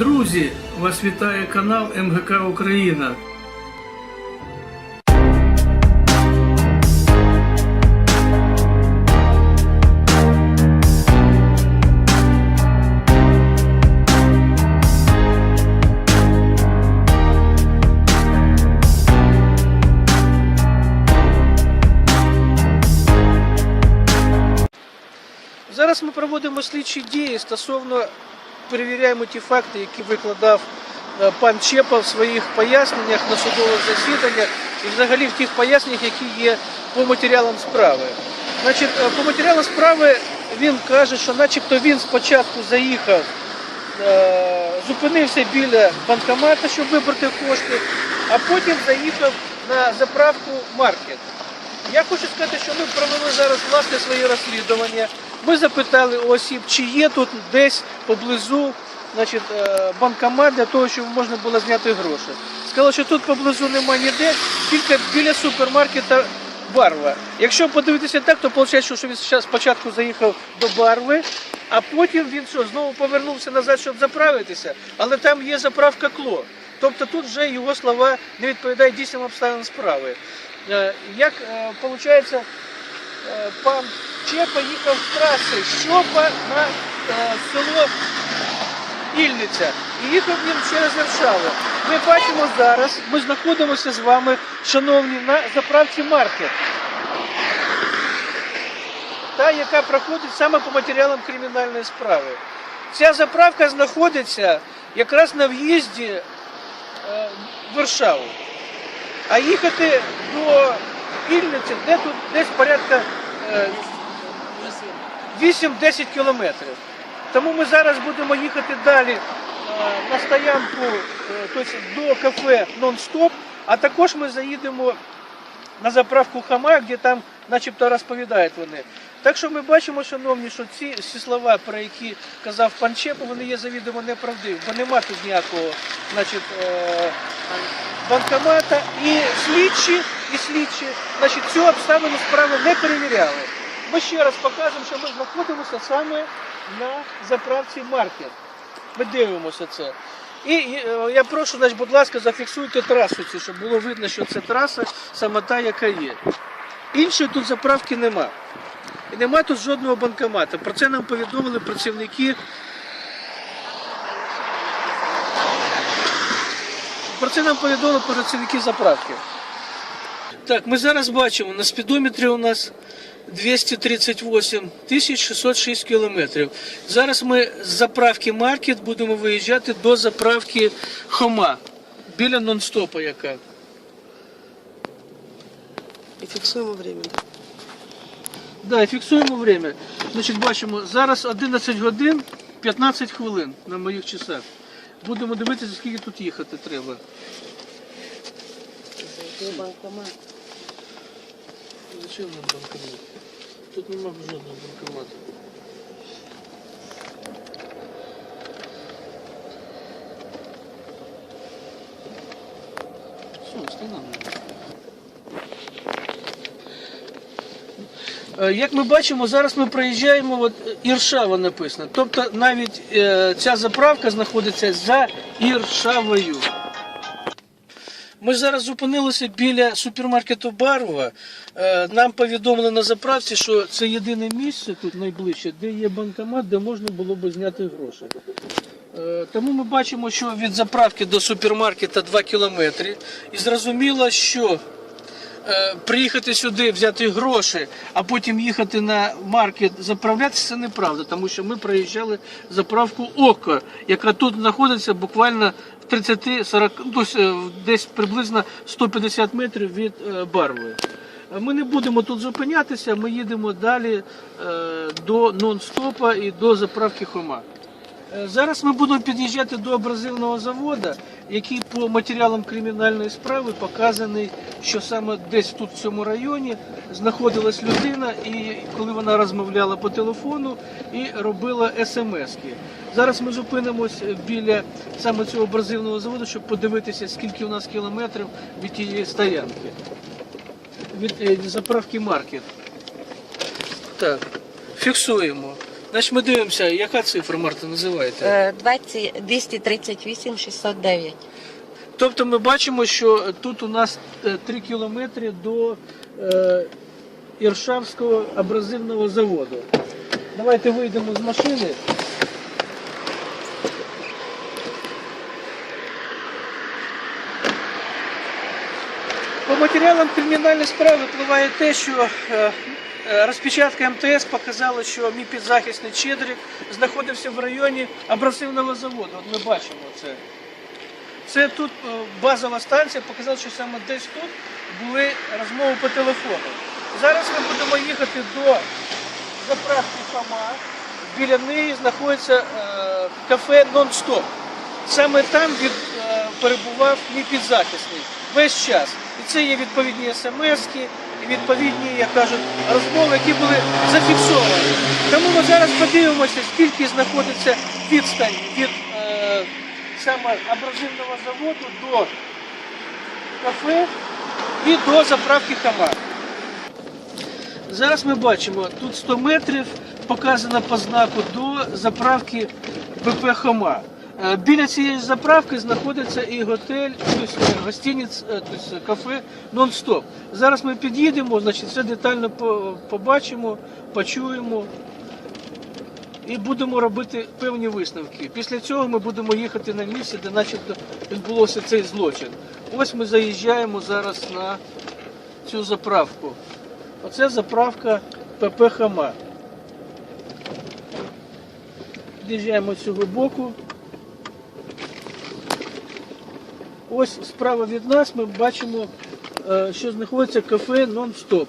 Друзі, вас вітає канал МГК Україна. Зараз ми проводимо слідчі дії стосовно перевіряємо ті факти, які викладав е, пан Чепа в своїх поясненнях на судових засіданнях і взагалі в тих поясненнях, які є по матеріалам справи. Значить, е, по матеріалам справи він каже, що начебто він спочатку заїхав, е, зупинився біля банкомата, щоб вибрати кошти, а потім заїхав на заправку маркет. Я хочу сказати, що ми провели зараз власне своє розслідування. Ми запитали осіб, чи є тут десь поблизу значить, е, банкомат для того, щоб можна було зняти гроші. Сказали, що тут поблизу немає ніде, тільки біля супермаркета Барва. Якщо подивитися так, то виходить, що він спочатку заїхав до Барви, а потім він що, знову повернувся назад, щоб заправитися, але там є заправка Кло. Тобто тут вже його слова не відповідають дійсним обставинам справи. Е, Як виходить, пан Чепа їхав з траси Щопа на е, село Ільниця. І їхав він через Варшаву. Ми бачимо зараз, ми знаходимося з вами, шановні, на заправці маркет. Та, яка проходить саме по матеріалам кримінальної справи. Ця заправка знаходиться якраз на в'їзді е, в Варшаву. А їхати до Ільниці, де тут десь порядка е, 8-10 кілометрів. Тому ми зараз будемо їхати далі е, на стоянку е, тобто до кафе Нон-Стоп, а також ми заїдемо на заправку Хама, де там начебто розповідають вони. Так що ми бачимо, шановні, що ці всі слова, про які казав пан Чепа, вони є завідомо неправдиві, бо нема тут ніякого е, банкомата. І слідчі, і слідчі значить, цю обставину справи не перевіряли. Ми ще раз покажемо, що ми знаходимося саме на заправці маркет. Ми дивимося це. І е, я прошу, значить, будь ласка, зафіксуйте трасу цю, щоб було видно, що це траса саме та, яка є. Іншої тут заправки нема. І нема тут жодного банкомата. Про це нам повідомили працівники. Про це нам повідомили працівники заправки. Так, ми зараз бачимо, на спідометрі у нас 238 тисяч 606 кілометрів. Зараз ми з заправки Маркет будемо виїжджати до заправки Хома, біля нон-стопа яка. І фіксуємо время. да. Да, і фіксуємо время. Значить, бачимо, зараз 11 годин 15 хвилин на моїх часах. Будемо дивитися, скільки тут їхати треба. Зайти в банкомат. Зачем нам банкомат? Тут немає жодного банкомату. Все, встановлюємо. Е, Як ми бачимо, зараз ми проїжджаємо, от Іршава написано. Тобто навіть е, ця заправка знаходиться за Іршавою. Ми зараз зупинилися біля супермаркету Барова. Е, Нам повідомили на заправці, що це єдине місце тут найближче, де є банкомат, де можна було би зняти гроші. Е, Тому ми бачимо, що від заправки до супермаркета 2 кілометри. І зрозуміло, що приїхати сюди, взяти гроші, а потім їхати на маркет заправлятися, це неправда, тому що ми проїжджали заправку Око, яка тут знаходиться буквально в 30-40, ну, е, десь приблизно 150 метрів від е, Барви. Е, Ми не будемо тут зупинятися, ми їдемо далі е, до нон-стопа і до заправки Хома. Е, Зараз ми будемо під'їжджати до абразивного заводу, який по матеріалам кримінальної справи показаний, що саме десь тут в цьому районі знаходилась людина, і коли вона розмовляла по телефону і робила смски. Зараз ми зупинимось біля саме цього абразивного заводу, щоб подивитися, скільки у нас кілометрів від тієї стоянки, від е, заправки маркет. Так, фіксуємо. Значить, ми дивимося, яка цифра, Марта, називаєте? Е, 20, 238 609. Тобто ми бачимо, що тут у нас 3 кілометри до е, Іршавського абразивного заводу. Давайте вийдемо з машини. По матеріалам кримінальної справи впливає те, що е, е, розпечатка МТС показала, що мій підзахисний Чедрик знаходився в районі абразивного заводу. От ми бачимо це. Це тут е, базова станція показала, що саме десь тут були розмови по телефону. Зараз ми будемо їхати до заправки Фома. Біля неї знаходиться е, кафе Нон-Стоп. Саме там від, е, перебував мій підзахисний весь час. І це є відповідні смски, відповідні, як кажуть, розмови, які були зафіксовані. Тому ми зараз подивимося, скільки знаходиться відстань від е, саме абразивного заводу до кафе і до заправки Хамар. Зараз ми бачимо, тут 100 метрів показано по знаку до заправки ПП Хома. Е, Біля цієї заправки знаходиться і готель, тобто гостиниць, е, тобто кафе нон-стоп. Зараз ми під'їдемо, значить, все детально побачимо, почуємо і будемо робити певні висновки. Після цього ми будемо їхати на місце, де начебто відбулося цей злочин. Ось ми заїжджаємо зараз на цю заправку. Оце заправка ПП Хама. Під'їжджаємо з цього боку. Ось справа від нас ми бачимо, е, що знаходиться кафе нон-стоп.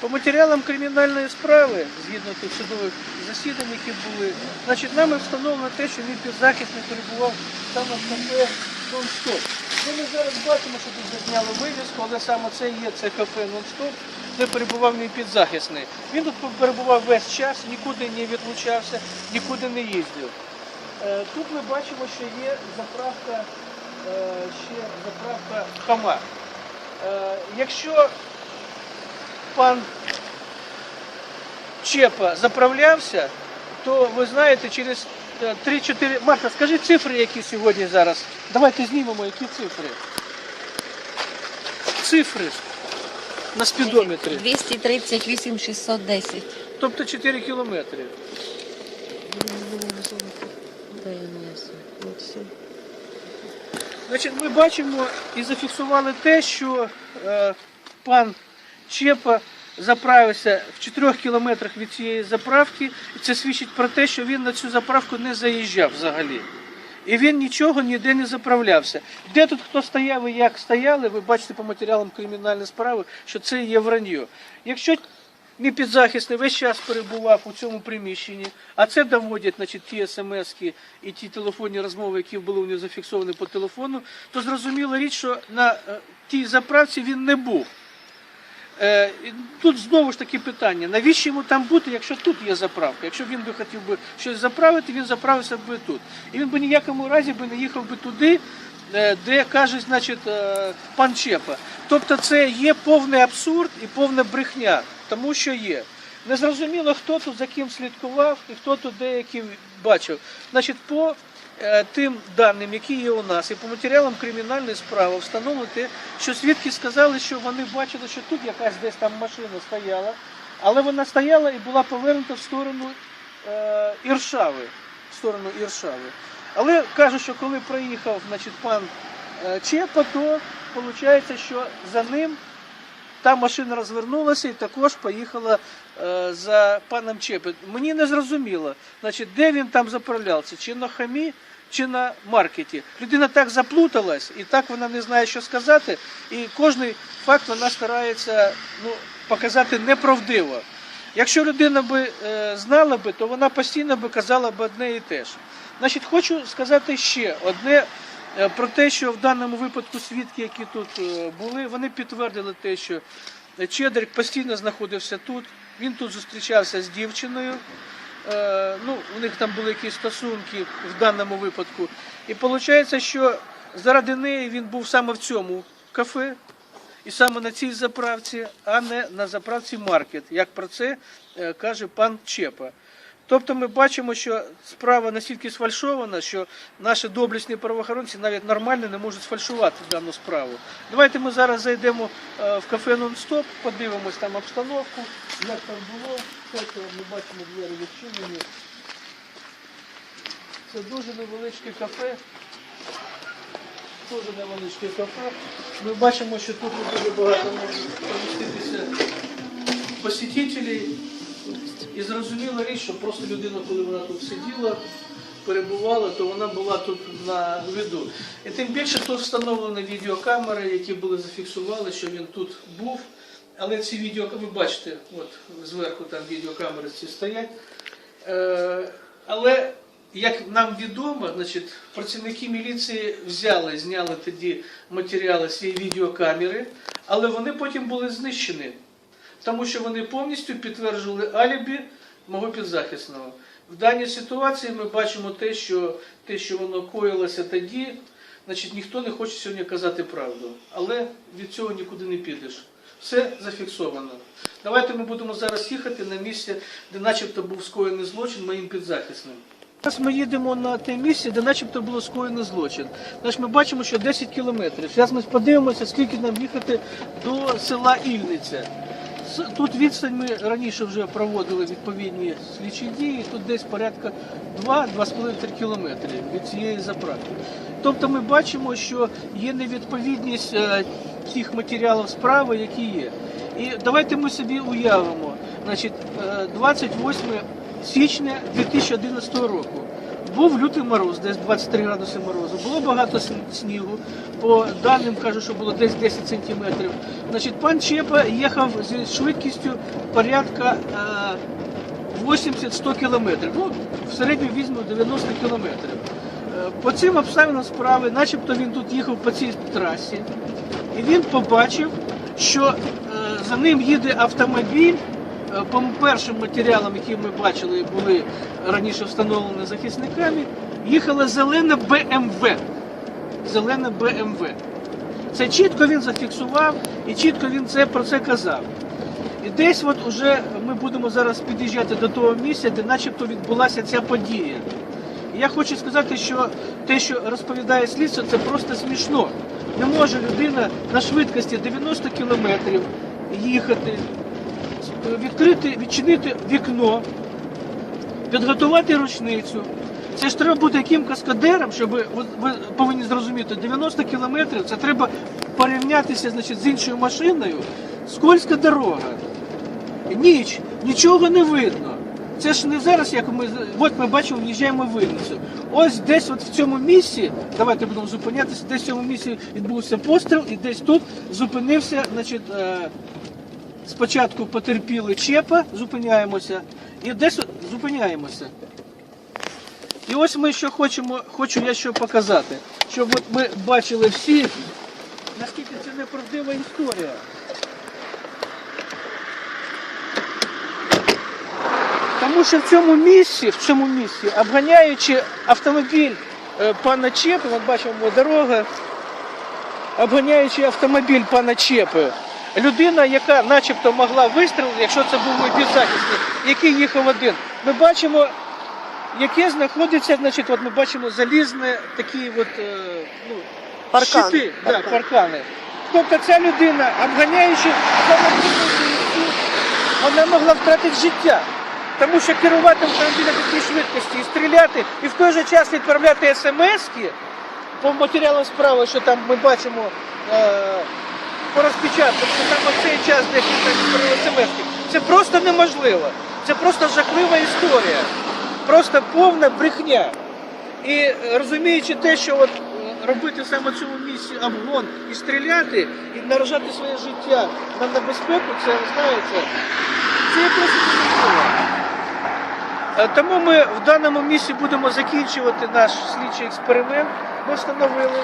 По матеріалам кримінальної справи, згідно тих судових засідань, які були, значить, нами встановлено те, що мій підзахисний перебував саме в кафе «Нон-стоп». Ну, ми зараз бачимо, що тут зняли вивіску, але саме це є це кафе «Нон-стоп», де перебував мій підзахисний. Він тут перебував весь час, нікуди не відлучався, нікуди не їздив. Е, Тут ми бачимо, що є заправка, е, ще заправка Хама. Е, Якщо пан Чепа заправлявся, то ви знаєте, через е, 3-4... Марта, скажи цифри, які сьогодні зараз. Давайте знімемо, які цифри. Цифри на спідометрі. 238 610. Тобто 4 кілометри. Все. Значить, ми бачимо і зафіксували те, що е, пан Чепа заправився в 4 кілометрах від цієї заправки, і це свідчить про те, що він на цю заправку не заїжджав взагалі. І він нічого ніде не заправлявся. Де тут хто стояв і як стояли, ви бачите по матеріалам кримінальної справи, що це є враньо. Якщо мій підзахисний весь час перебував у цьому приміщенні, а це доводять значить, ті смски і ті телефонні розмови, які були у нього зафіксовані по телефону, то зрозуміла річ, що на е, тій заправці він не був. Е, Тут знову ж таки питання, навіщо йому там бути, якщо тут є заправка? Якщо він би хотів би щось заправити, він заправився би тут. І він би ніякому разі би не їхав би туди, е, де каже, значить, пан Чепа. Тобто це є повний абсурд і повна брехня, тому що є. Незрозуміло, хто тут за ким слідкував і хто тут деякий бачив. Значить, по е, тим даним, які є у нас, і по матеріалам кримінальної справи встановлено те, що свідки сказали, що вони бачили, що тут якась десь там машина стояла, але вона стояла і була повернута в сторону е, Іршави. В сторону Іршави. Але кажуть, що коли проїхав значить, пан е, Чепа, то виходить, що за ним та машина розвернулася і також поїхала е, за паном Чепи. Мені не зрозуміло, значить, де він там заправлявся, чи на хамі, чи на маркеті. Людина так заплуталась, і так вона не знає, що сказати, і кожний факт вона старається ну, показати неправдиво. Якщо людина би е, знала би, то вона постійно би казала б одне і те ж. Значить, хочу сказати ще одне про те, що в даному випадку свідки, які тут е, були, вони підтвердили те, що Чедрик постійно знаходився тут. Він тут зустрічався з дівчиною. Е, ну, у них там були якісь стосунки в даному випадку. І виходить, що заради неї він був саме в цьому кафе. і саме на цій заправці, а не на заправці Маркет, як про це е, каже пан Чепа. Тобто ми бачимо, що справа настільки сфальшована, що наші доблесні правоохоронці навіть нормально не можуть сфальшувати дану справу. Давайте ми зараз зайдемо е, в кафе «Нон-стоп», подивимось там обстановку, як там було. Це ми бачимо двері відчинені. Це дуже невеличке кафе. Дуже невеличке кафе. Ми бачимо, що тут дуже багато може поміститися посетителей. І зрозуміла річ, що просто людина, коли вона тут сиділа, перебувала, то вона була тут на виду. І тим більше тут встановлені відеокамери, які були зафіксували, що він тут був. Але ці відео, ви бачите, от зверху там відеокамери ці стоять. Е, але як нам відомо, значить, працівники міліції взяли, зняли тоді матеріали цієї відеокамери, але вони потім були знищені тому що вони повністю підтверджували алібі мого підзахисного. В даній ситуації ми бачимо те, що те, що воно коїлося тоді, значить ніхто не хоче сьогодні казати правду. Але від цього нікуди не підеш. Все зафіксовано. Давайте ми будемо зараз їхати на місце, де начебто був скоєний злочин моїм підзахисним. Зараз ми їдемо на те місце, де начебто було скоєний злочин. Значить, ми бачимо, що 10 кілометрів. Зараз ми подивимося, скільки нам їхати до села Ільниця. Тут відстань ми раніше вже проводили відповідні слідчі дії, тут десь порядка 2-2,5 кілометри від цієї заправки. Тобто ми бачимо, що є невідповідність е, тих матеріалів справи, які є. І давайте ми собі уявимо, значить, е, 28 січня 2011 року. Був лютий мороз, десь 23 градуси морозу. Було багато снігу. По даним кажуть, що було десь 10 сантиметрів. Значить, пан Чепа їхав зі швидкістю порядка е, 80-100 кілометрів. Ну, в середньому візьмемо 90 кілометрів. Е, По цим обставинам справи, начебто він тут їхав по цій трасі, і він побачив, що е, за ним їде автомобіль. Е, По першим матеріалам, які ми бачили, були раніше встановлені захисниками, їхала зелена БМВ. Зелена БМВ. Це чітко він зафіксував і чітко він це про це казав. І десь от уже ми будемо зараз під'їжджати до того місця, де начебто відбулася ця подія. Я хочу сказати, що те, що розповідає слідство, це просто смішно. Не може людина на швидкості 90 кілометрів їхати, відкрити, відчинити вікно, підготувати рушницю. Це ж треба бути яким каскадером, щоб ви, ви повинні зрозуміти, 90 кілометрів це треба порівнятися значить, з іншою машиною. Скользька дорога. Ніч, нічого не видно. Це ж не зараз, як ми от ми бачимо, в'їжджаємо в Винницю. Ось десь от в цьому місці, давайте будемо зупинятися, десь в цьому місці відбувся постріл, і десь тут зупинився, значить, е, спочатку потерпіли Чепа, зупиняємося, і десь зупиняємося. І ось ми що хочемо, хочу я що показати, щоб от ми бачили всі, наскільки це неправдива історія. Тому що в цьому місці, в цьому місці, обганяючи автомобіль е, пана Чепи, от бачимо дорога, обганяючи автомобіль пана Чепи, людина, яка начебто могла вистрілити, якщо це був мій підзахисник, який їхав один, ми бачимо, яке знаходиться, значить, от ми бачимо залізне такі от, е, ну, Паркан. щити, да, паркани. Тобто ця людина, обганяючи вона могла втратити життя. Тому що керувати автомобілем на такій швидкості і стріляти, і в той же час відправляти смс-ки по матеріалам справи, що там ми бачимо е, по що там в цей час відправили смс-ки, це просто неможливо. Це просто жахлива історія. Просто повна брехня. І е, розуміючи те, що от е, робити саме цьому місці обгон і стріляти, і наражати своє життя на небезпеку, це знаєте, це просто неможливо. Е, Тому ми в даному місці будемо закінчувати наш слідчий експеримент. Ми встановили,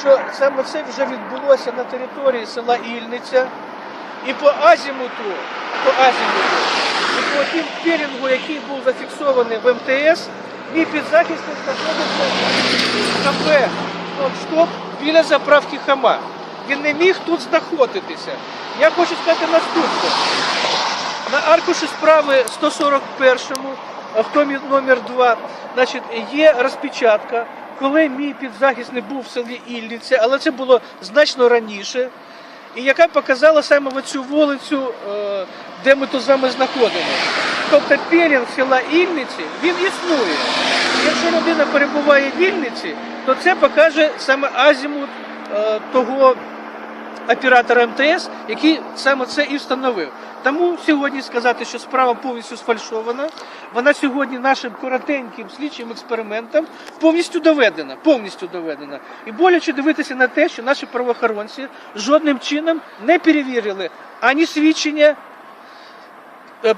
що саме це вже відбулося на території села Ільниця. І по азімуту, по азімуту, і по тим пірінгу, який був зафіксований в МТС, мій підзахисник знаходиться в кафе «Нон-стоп» біля заправки Хама. він не міг тут знаходитися. Я хочу сказати наступне. На аркуші справи 141-му, в томі номер 2, значить, є розпечатка, коли мій підзахисний був в селі Ільниця, але це було значно раніше, і яка показала саме оцю вулицю, е, де ми тут з вами знаходимося. Тобто пелінг села Ільниці, він існує. Якщо людина перебуває в Ільниці, то це покаже саме азімут е, того оператора МТС, який саме це і встановив. Тому сьогодні сказати, що справа повністю сфальшована, вона сьогодні нашим коротеньким слідчим експериментом повністю доведена. Повністю доведена. І боляче дивитися на те, що наші правоохоронці жодним чином не перевірили ані свідчення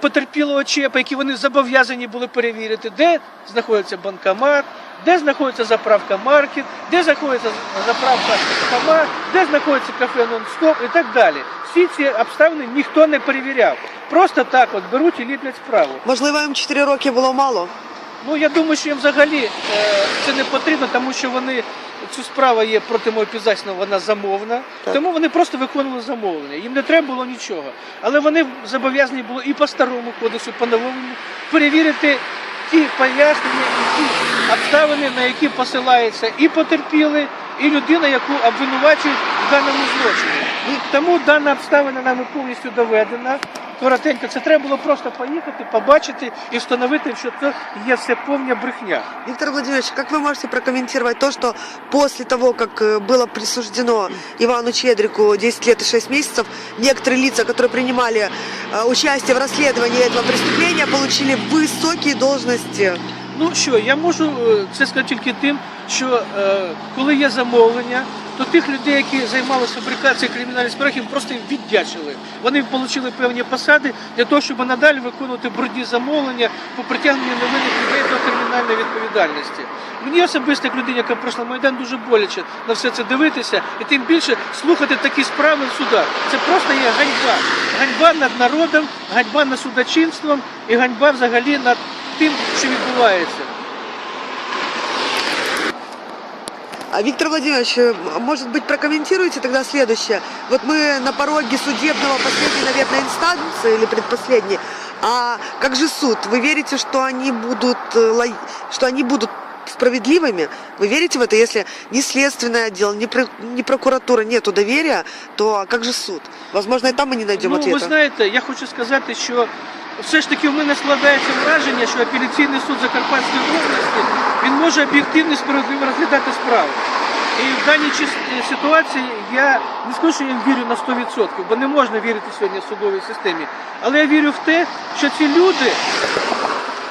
потерпілого ЧЕПа, які вони зобов'язані були перевірити, де знаходиться банкомат, де знаходиться заправка маркет, де знаходиться заправка Хама, де знаходиться кафе нон-стоп і так далі. Всі ці обставини ніхто не перевіряв. Просто так от беруть і ліплять справу. Можливо, їм 4 роки було мало. Ну я думаю, що їм взагалі е, це не потрібно, тому що вони цю справа є проти мого підзахисного, вона замовна. Так. Тому вони просто виконували замовлення. Їм не треба було нічого. Але вони зобов'язані були і по старому кодексу, і по новому перевірити ті пояснення і ті обставини, на які посилається і потерпіли, і людина, яку обвинувачують в даному злочині. І тому дана обставина нами повністю доведена. Коротенько, це треба було просто поїхати, побачити і встановити, що це є все повня брехня. Виктор Владимирович, как вы можете прокомментировать то, что после того, как э, было присуждено Ивану Чедрику 10 лет и 6 месяцев, некоторые лица, которые принимали э, участие в расследовании этого преступления, получили высокие должности? Ну що, я можу е, це сказати тільки тим, що е, коли є замовлення, То тих людей, які займалися фабрикацією кримінальних справ, їм просто віддячили. Вони отримали певні посади для того, щоб надалі виконувати брудні замовлення по притягненню невинних людей до кримінальної відповідальності. Мені особисто, як людині, яка пройшла Майдан, дуже боляче на все це дивитися, і тим більше слухати такі справи в судах. Це просто є ганьба. Ганьба над народом, ганьба над судочинством і ганьба взагалі над тим, що відбувається. А Виктор Владимирович, э, может быть, прокомментируете тогда следующее? Вот мы на пороге судебного последней, наверное, инстанции или предпоследней. А как же суд? Вы верите, что они будут, э, что они будут справедливыми? Вы верите в это? Если ни следственное отдел, ни, про- ни прокуратура нету доверия, то как же суд? Возможно, и там мы не найдем ну, ответа. знаєте, я хочу сказати, що все ж таки в мене складається враження, що апеляційний суд Закарпатської області він може об'єктивно і справедливо розглядати справу. І в даній ситуації я не скажу, що я вірю на 100%, бо не можна вірити сьогодні судовій системі. Але я вірю в те, що ці люди,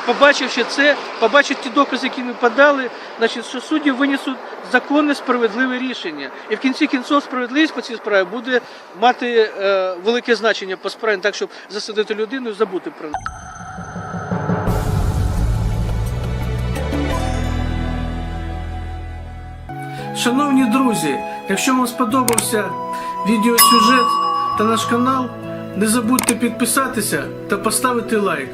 побачивши це, побачать ті докази, які ми подали, значить, що судді винесуть законне справедливе рішення. І в кінці кінців справедливість по цій справі буде мати е, велике значення по справі, так щоб засадити людину і забути про неї. Шановні друзі, якщо вам сподобався відеосюжет та наш канал, не забудьте підписатися та поставити лайк.